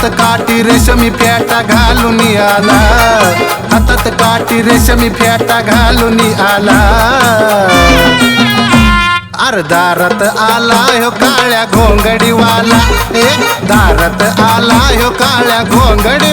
रेशमी फॅटा घालून आला हातात काठी रेशमी फॅटा घालून आला अरे दारात आला ह्यो काळ्या घोंगडीवाला. ए दारात आला ह्यो काळ्या घोंगडी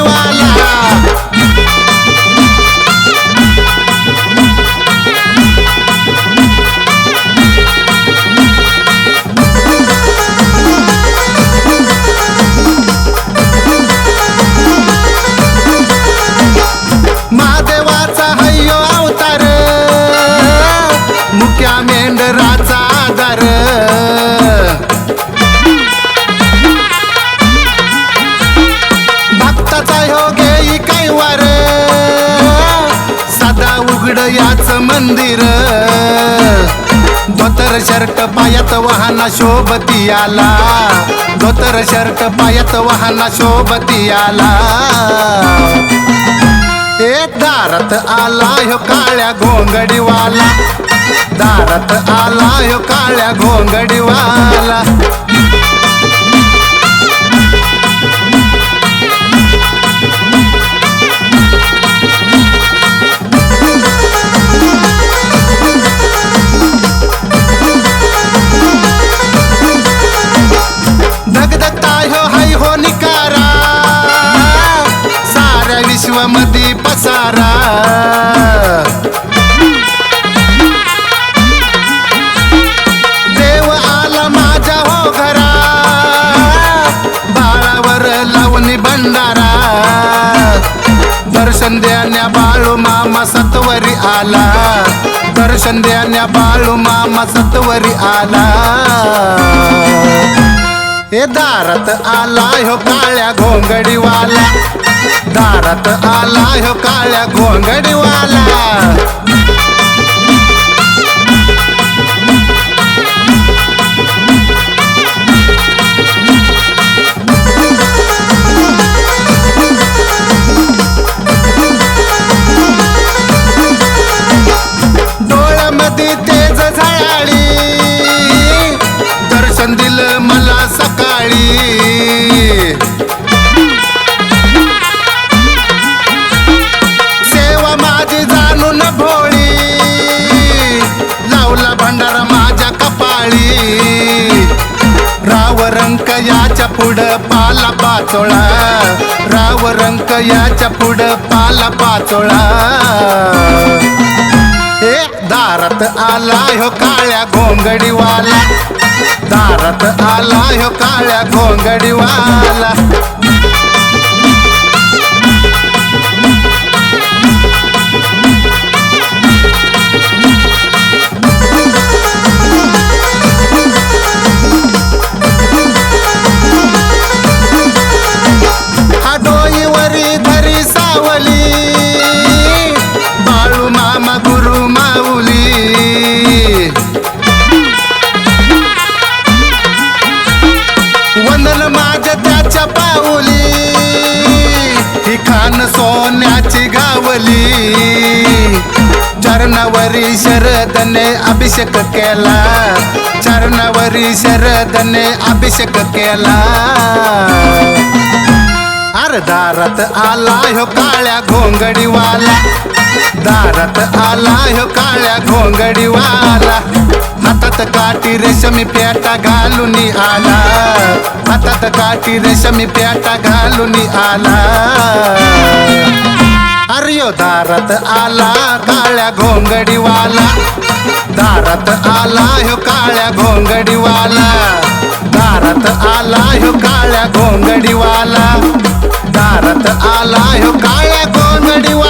भक्ताचा ह्यो घेई वार? सदा उघड याच मंदिर. धोतर शर्ट पायात वाहना शोभती आला. धोतर शर्ट पायात वाहना शोभती आला. ए दारात आला ह्यो काळ्या घोंगडीवाला. दारात आला ह्यो काळ्या घोंगडीवाला. हो निकारा. साऱ्या विश्वामध्ये पसारा. देव आला माझ्या हो घरा. बाळावर लावणी भंडारा. दर्शन द्यान्या बाळू मामा सत्वरी आला. दर्शन द्यान्या बाळू मामा सत्वरी आला. दारात आला हो काळ्या घोंगडीवाला. दारात आला हो काळ्या घोंगडीवाला. याच्या पुढं पाला पाचोळा. राव रंक याच्या पुढं पाला पाचोळा. हे दारात आला ह्यो काळ्या घोंगडीवाला. दारात आला ह्यो काळ्या घोंगडीवाला. त्याच्या ही खान सोन्याची गावली. चरणावरी शरदने अभिषेक केला. चरणावरी शरदने अभिषेक केला. अरे दारात आला ह्यो काळ्या घोंगडीवाला. दारात आला ह्यो काळ्या घोंगडीवाला. हातात काठी रेशमी पेटा घालून आला. हातात काठी रेशमी पेटा घालून आला. अरे दारात आला काळ्या घोंगडीवाला. दारात आला ह्यो काळ्या घोंगडीवाला. दारात आला ह्यो काळ्या घोंगडीवाला. दारात आला ह्यो काळ्या घोंगडीवाला.